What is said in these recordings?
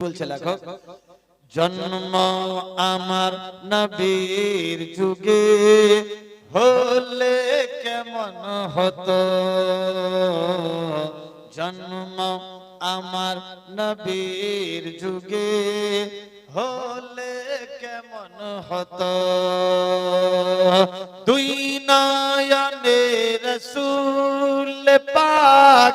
বলছে লেখক জন্ম আমার নবীর যুগে হলে কেমন হতো? জন্ম আমার নবীর যুগে হলে কেমন হতো? দুই নয়নে রসুল পাক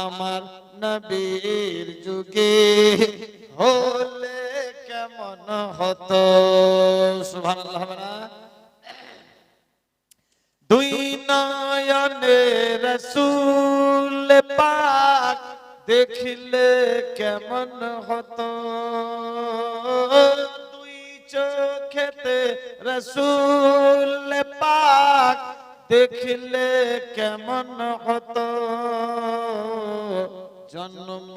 আমার নবীর যুগে হলে কেমন হতো? দুই নয়নে রসুল পাক দেখিলে কেমন হতো? দুই চোখেতে রসুল পাক দেখিলে কেমন হতো? জন্ম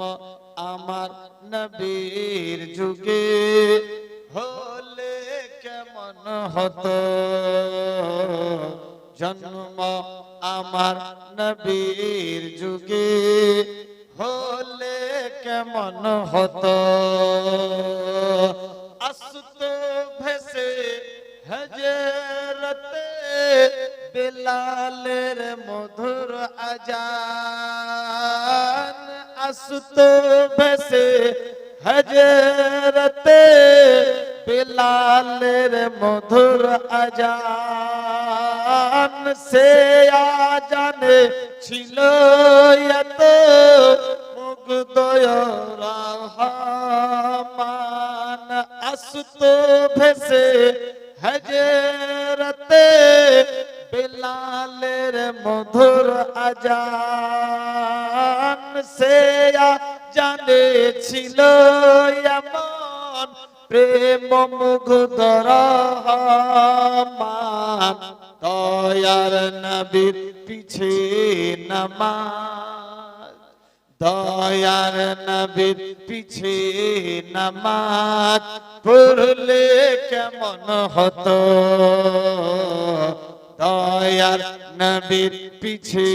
আমার নবীর যুগে হলে কেমন হতো? জন্ম আমার নবীর যুগে হলে কেমন হতো? আস্ত ভেসে হজরতে বেলালের মধুর আজান আস্ত ভেসে হজরতে বেলালের মধুর আজান সে আজানে ছিল এত মুগ্ধয় রহমান আস্ত ভেসে হজরতে বেলালের মধুর আজান সে জানে ছিল এমন প্রেম মুগ্ধ রহমান। দয়ার নবীর পিছে নামাজ। দয়ার নবীর পিছে নামাজ পড়লে কেমন হতো? দয়ার নবীর পিছে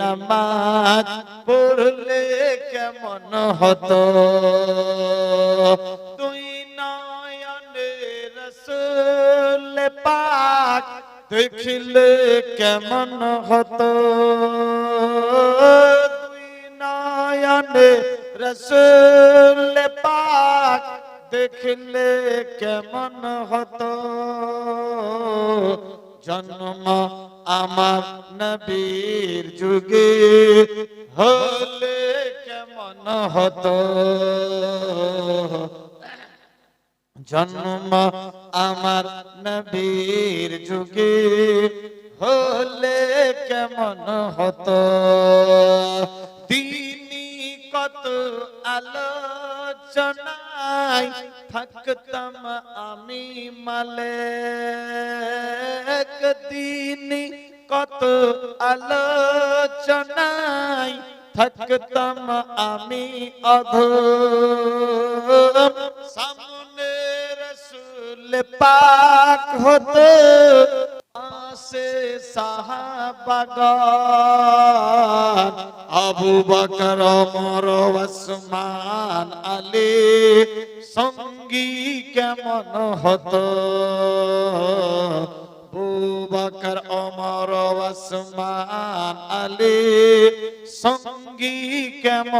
নামাজ পড়লে কেমন হতো? তুই নয়নে রসুল পাক দেখিলে কেমন হতো? তুই নয়নে রসুল পাক দেখলে কেমন হতো? জন্ম আমার নবীর যুগে হলে কেমন হতো? জন্ম আমার নবীর যুগে হলে কেমন হতো? দিনী কত আলোচনায় থাকতাম আমি মালে। দিনী কত আলোচনায় থাকতাম আমি অধম। সামনে রসুল পাক হতো আসে সাহাবাগান আবু বকর, ওমর, ওসমান, আলী, সঙ্গী কেমন হতো?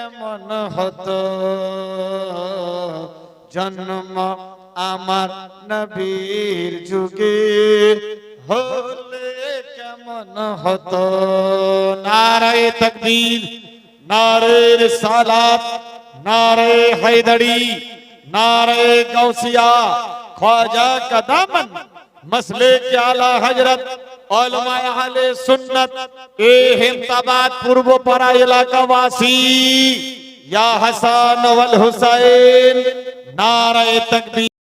কেমন হতো জন্ম আমার নবীর যুগে হলে কেমন হতো নারায়ে তকবীর নারে রিসালাত নারে হায়দরি নারে गौसिया ख्वाजा का दामन मसले के आला हजरत उलमा अहले सुन्नत ए हिमताबाद पूर्व पारा इलाका वासी या हसन वल हुसैन नारे तकबीर